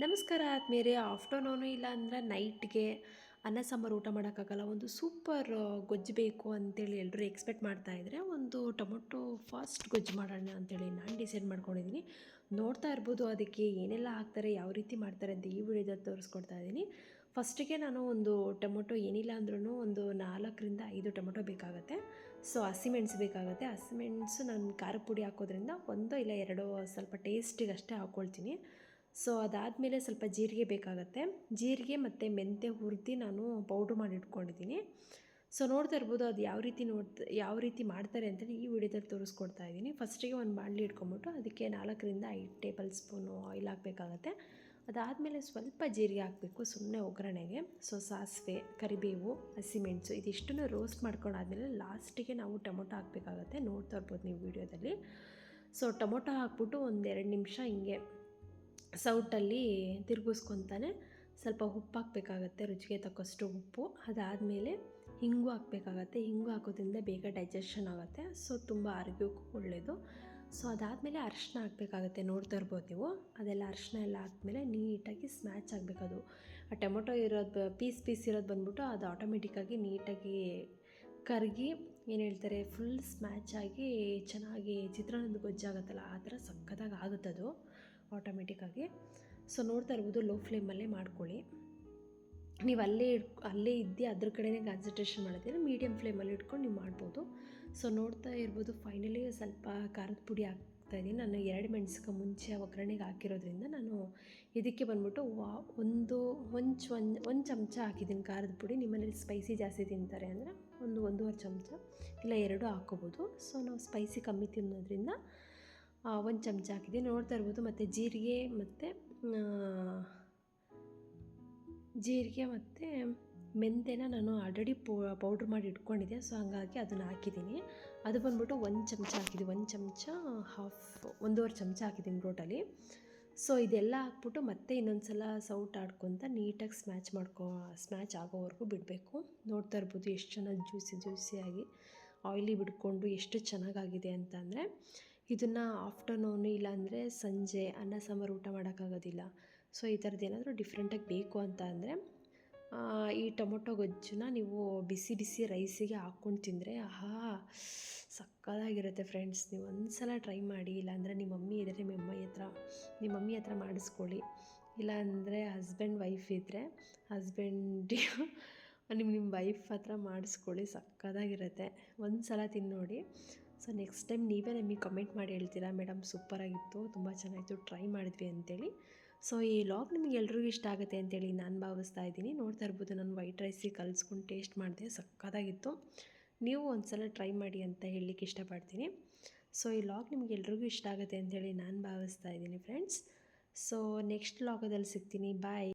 ನಮಸ್ಕಾರ ಆದಮೇಲೆ ಆಫ್ಟರ್ನೂನು ಇಲ್ಲ ಅಂದರೆ ನೈಟ್ಗೆ ಅನ್ನ ಸಾಂಬಾರು ಊಟ ಮಾಡೋಕ್ಕಾಗಲ್ಲ, ಒಂದು ಸೂಪರ್ ಗೊಜ್ಜು ಬೇಕು ಅಂತೇಳಿ ಎಲ್ಲರೂ ಎಕ್ಸ್ಪೆಕ್ಟ್ ಮಾಡ್ತಾ ಇದ್ದರೆ ಒಂದು ಟೊಮೊಟೊ ಫಾಸ್ಟ್ ಗೊಜ್ಜು ಮಾಡೋಣ ಅಂತೇಳಿ ನಾನು ಡಿಸೈಡ್ ಮಾಡ್ಕೊಂಡಿದ್ದೀನಿ ನೋಡ್ತಾ ಇರ್ಬೋದು ಅದಕ್ಕೆ ಏನೆಲ್ಲ ಹಾಕ್ತಾರೆ, ಯಾವ ರೀತಿ ಮಾಡ್ತಾರೆ ಅಂತ ಈ ವಿಡಿಯೋದಲ್ಲಿ ತೋರಿಸ್ಕೊಡ್ತಾ ಇದ್ದೀನಿ. ಫಸ್ಟಿಗೆ ನಾನು ಒಂದು ಟೊಮೊಟೊ ಏನಿಲ್ಲ ಅಂದ್ರೂ ಒಂದು ನಾಲ್ಕರಿಂದ ಐದು ಟೊಮೊಟೊ ಬೇಕಾಗುತ್ತೆ. ಸೊ ಹಸಿಮೆಣಸು ಬೇಕಾಗುತ್ತೆ. ಹಸಿಮೆಣಸು ನಾನು ಖಾರ ಪುಡಿ ಹಾಕೋದ್ರಿಂದ ಒಂದು ಇಲ್ಲ ಎರಡು ಸ್ವಲ್ಪ ಟೇಸ್ಟಿಗೆ ಅಷ್ಟೇ ಹಾಕ್ಕೊಳ್ತೀನಿ ಸೊ ಅದಾದಮೇಲೆ ಸ್ವಲ್ಪ ಜೀರಿಗೆ ಬೇಕಾಗುತ್ತೆ. ಜೀರಿಗೆ ಮತ್ತು ಮೆಂತ್ಯ ಹುರಿದು ನಾನು ಪೌಡ್ರ್ ಮಾಡಿ ಇಟ್ಕೊಂಡಿದ್ದೀನಿ. ಸೊ ನೋಡ್ತಾ ಇರ್ಬೋದು ಅದು ಯಾವ ರೀತಿ ನೋಡ್ತಾ, ಯಾವ ರೀತಿ ಮಾಡ್ತಾರೆ ಅಂತಲೇ ಈ ವಿಡಿಯೋದಲ್ಲಿ ತೋರಿಸ್ಕೊಡ್ತಾ ಇದ್ದೀನಿ. ಫಸ್ಟಿಗೆ ಒಂದು ಬಾಣಲಿ ಇಟ್ಕೊಂಬಿಟ್ಟು ಅದಕ್ಕೆ ನಾಲ್ಕರಿಂದ ಐದು ಟೇಬಲ್ ಸ್ಪೂನು ಆಯಿಲ್ ಹಾಕಬೇಕಾಗತ್ತೆ. ಅದಾದಮೇಲೆ ಸ್ವಲ್ಪ ಜೀರಿಗೆ ಹಾಕಬೇಕು ಸುಮ್ಮನೆ ಒಗ್ಗರಣೆಗೆ. ಸೊ ಸಾಸಿವೆ, ಕರಿಬೇವು, ಹಸಿಮೆಣಸು ಇದಿಷ್ಟನ್ನು ರೋಸ್ಟ್ ಮಾಡ್ಕೊಂಡಾದ್ಮೇಲೆ ಲಾಸ್ಟಿಗೆ ನಾವು ಟೊಮೊಟೊ ಹಾಕಬೇಕಾಗತ್ತೆ. ನೋಡ್ತಾ ಇರ್ಬೋದು ನೀವು ವಿಡಿಯೋದಲ್ಲಿ. ಸೊ ಟೊಮೊಟೊ ಹಾಕ್ಬಿಟ್ಟು ಒಂದೆರಡು ನಿಮಿಷ ಹಿಂಗೆ ಸೌಟಲ್ಲಿ ತಿರುಗಿಸ್ಕೊತಾನೆ ಸ್ವಲ್ಪ ಉಪ್ಪು ಹಾಕಬೇಕಾಗತ್ತೆ ರುಚಿಗೆ ತಕ್ಕಷ್ಟು ಉಪ್ಪು. ಅದಾದಮೇಲೆ ಹಿಂಗು ಹಾಕಬೇಕಾಗತ್ತೆ. ಹಿಂಗು ಹಾಕೋದ್ರಿಂದ ಬೇಗ ಡೈಜೆಷನ್ ಆಗುತ್ತೆ. ಸೊ ತುಂಬ ಆರೋಗ್ಯಕ್ಕೂ ಒಳ್ಳೆಯದು ಸೊ ಅದಾದಮೇಲೆ ಅರಿಶಿನ ಹಾಕಬೇಕಾಗತ್ತೆ. ನೋಡ್ತಾ ಇರ್ಬೋದು ನೀವು. ಅದೆಲ್ಲ ಅರಿಶಿನ ಎಲ್ಲ ಹಾಕ್ಮೇಲೆ ನೀಟಾಗಿ ಸ್ಮ್ಯಾಚ್ ಅದು ಆ ಟೊಮೊಟೊ ಇರೋದು ಪೀಸ್ ಪೀಸ್ ಇರೋದು ಬಂದ್ಬಿಟ್ಟು ಅದು ಆಟೋಮೆಟಿಕ್ಕಾಗಿ ನೀಟಾಗಿ ಕರಗಿ, ಏನು ಹೇಳ್ತಾರೆ ಫುಲ್ ಸ್ಮ್ಯಾಚ್ ಆಗಿ ಚೆನ್ನಾಗಿ ಚಿತ್ರಾನ್ನದ ಗೊಜ್ಜಾಗತ್ತಲ್ಲ ಆ ಥರ ಸಖತ್ತಾಗಿ ಆಗುತ್ತದು. ಆಟೋಮೆಟಿಕ್ಕಾಗಿ ಸೊ ನೋಡ್ತಾ ಇರ್ಬೋದು ಲೋ ಫ್ಲೇಮಲ್ಲೇ ಮಾಡ್ಕೊಳ್ಳಿ. ನೀವು ಅಲ್ಲೇ ಇಟ್ಕೊ ಅಲ್ಲೇ ಇದ್ದು ಅದ್ರ ಕಡೆನೇ ಕಾನ್ಸಂಟ್ರೇಷನ್ ಮಾಡಿದ್ರೆ ಮೀಡಿಯಮ್ ಫ್ಲೇಮಲ್ಲಿ ಇಟ್ಕೊಂಡು ನೀವು ಮಾಡ್ಬೋದು. ಸೊ ನೋಡ್ತಾ ಇರ್ಬೋದು ಫೈನಲಿ ಸ್ವಲ್ಪ ಖಾರದ ಪುಡಿ ಹಾಕ್ತಾಯಿದ್ದೀನಿ ನಾನು ಎರಡು ಮೆಣಸಿಗೆ ಮುಂಚೆ ಒಗ್ಗರಣೆಗೆ ಹಾಕಿರೋದ್ರಿಂದ ನಾನು ಇದಕ್ಕೆ ಬಂದ್ಬಿಟ್ಟು ವಾ, ಒಂದು, ಒಂಚ್ ಒಂದು ಒಂದು ಚಮಚ ಹಾಕಿದ್ದೀನಿ ಖಾರದ ಪುಡಿ. ನಿಮ್ಮನೇಲಿ ಸ್ಪೈಸಿ ಜಾಸ್ತಿ ತಿಂತಾರೆ ಅಂದರೆ ಒಂದು, ಒಂದೂವರೆ ಚಮಚ ಇಲ್ಲ, ಎರಡು ಹಾಕೋಬೋದು ಸೊ ನಾವು ಸ್ಪೈಸಿ ಕಮ್ಮಿ ತಿನ್ನೋದ್ರಿಂದ ಒಂದು ಚಮಚ ಹಾಕಿದ್ದೀನಿ ನೋಡ್ತಾ ಇರ್ಬೋದು, ಮತ್ತು ಜೀರಿಗೆ ಮತ್ತು ಜೀರಿಗೆ ಮತ್ತು ಮೆಂತೆನ ನಾನು ಆಲ್ರೆಡಿ ಪೌಡ್ರ್ ಮಾಡಿ ಇಟ್ಕೊಂಡಿದ್ದೆ, ಸೊ ಹಂಗಾಗಿ ಅದನ್ನು ಹಾಕಿದ್ದೀನಿ. ಅದು ಬಂದ್ಬಿಟ್ಟು ಒಂದು ಚಮಚ ಹಾಕಿದ್ದೀವಿ ಒಂದು ಚಮಚ ಹಾಫ್ ಒಂದೂವರೆ ಚಮಚ ಹಾಕಿದ್ದೀನಿ ಟೋಟಲಿ ಸೊ ಇದೆಲ್ಲ ಹಾಕ್ಬಿಟ್ಟು ಮತ್ತೆ ಇನ್ನೊಂದು ಸಲ ಸೌಟ್ ಆಡ್ಕೊತ ನೀಟಾಗಿ ಸ್ಮ್ಯಾಚ್ ಮಾಡ್ಕೊ, ಸ್ಮ್ಯಾಚ್ ಆಗೋವರೆಗೂ ಬಿಡಬೇಕು. ನೋಡ್ತಾ ಇರ್ಬೋದು, ಎಷ್ಟು ಚೆನ್ನಾಗಿ ಜ್ಯೂಸಿ ಜ್ಯೂಸಿಯಾಗಿ, ಆಯಿಲಿ ಬಿಡ್ಕೊಂಡು ಎಷ್ಟು ಚೆನ್ನಾಗಾಗಿದೆ ಅಂತ ಅಂದರೆ ಇದನ್ನು ಆಫ್ಟರ್ನೂನು ಇಲ್ಲಾಂದರೆ ಸಂಜೆ ಅನ್ನ, ಸಾಂಬಾರು ಊಟ ಮಾಡೋಕ್ಕಾಗೋದಿಲ್ಲ. ಸೊ ಈ ಥರದ್ದು ಏನಾದರೂ ಡಿಫ್ರೆಂಟಾಗಿ ಬೇಕು ಅಂತ ಅಂದರೆ ಈ ಟೊಮೊಟೊ ಗೊಜ್ಜನ್ನ ನೀವು ಬಿಸಿ ಬಿಸಿ ರೈಸಿಗೆ ಹಾಕ್ಕೊಂಡು ತಿಂದರೆ, ಆಹಾ, ಸಕ್ಕತ್ತಾಗಿರುತ್ತೆ ಫ್ರೆಂಡ್ಸ್ ನೀವು ಒಂದು ಸಲ ಟ್ರೈ ಮಾಡಿ, ಇಲ್ಲಾಂದರೆ ನಿಮ್ಮ ಮಮ್ಮಿ ಇದ್ದರೆ ನಿಮ್ಮ ಅಮ್ಮ ಹತ್ರ ನಿಮ್ಮ ಮಮ್ಮಿ ಹತ್ರ ಮಾಡಿಸ್ಕೊಳ್ಳಿ. ಇಲ್ಲಾಂದರೆ ಹಸ್ಬೆಂಡ್ ವೈಫ್ ಇದ್ದರೆ ಹಸ್ಬೆಂಡ್ ನಿಮ್ಮ ನಿಮ್ಮ ವೈಫ್ ಹತ್ರ ಮಾಡಿಸ್ಕೊಳ್ಳಿ, ಸಕ್ಕತ್ತಾಗಿರುತ್ತೆ. ಒಂದು ಸಲ ತಿಂದು ನೋಡಿ. ಸೊ ನೆಕ್ಸ್ಟ್ ಟೈಮ್ ನೀವೇ ನಮಗೆ ಕಮೆಂಟ್ ಮಾಡಿ ಹೇಳ್ತೀರಾ? ಮೇಡಮ್ ಸೂಪರಾಗಿತ್ತು, ತುಂಬ ಚೆನ್ನಾಗಿತ್ತು ಟ್ರೈ ಮಾಡಿದ್ವಿ ಅಂತೇಳಿ. ಸೊ ಈ ಲಾಗ್ ನಿಮಗೆ ಎಲ್ರಿಗೂ ಇಷ್ಟ ಆಗುತ್ತೆ ಅಂತೇಳಿ ನಾನು ಭಾವಿಸ್ತಾ ಇದ್ದೀನಿ. ನೋಡ್ತಾ ಇರ್ಬೋದು, ನಾನು ವೈಟ್ ರೈಸಿಗೆ ಕಲಿಸ್ಕೊಂಡು ಟೇಸ್ಟ್ ಮಾಡಿದೆ, ಸಕ್ಕತ್ತಾಗಿತ್ತು. ನೀವು ಒಂದು ಸಲ ಟ್ರೈ ಮಾಡಿ ಅಂತ ಹೇಳಲಿಕ್ಕೆ ಇಷ್ಟಪಡ್ತೀನಿ. ಸೊ ಈ ಲಾಗ್ ನಿಮ್ಗೆ ಎಲ್ರಿಗೂ ಇಷ್ಟ ಆಗುತ್ತೆ ಅಂತೇಳಿ ನಾನು ಭಾವಿಸ್ತಾ ಇದ್ದೀನಿ ಫ್ರೆಂಡ್ಸ್ ಸೊ ನೆಕ್ಸ್ಟ್ ಲಾಗದಲ್ಲಿ ಸಿಗ್ತೀನಿ. ಬಾಯ್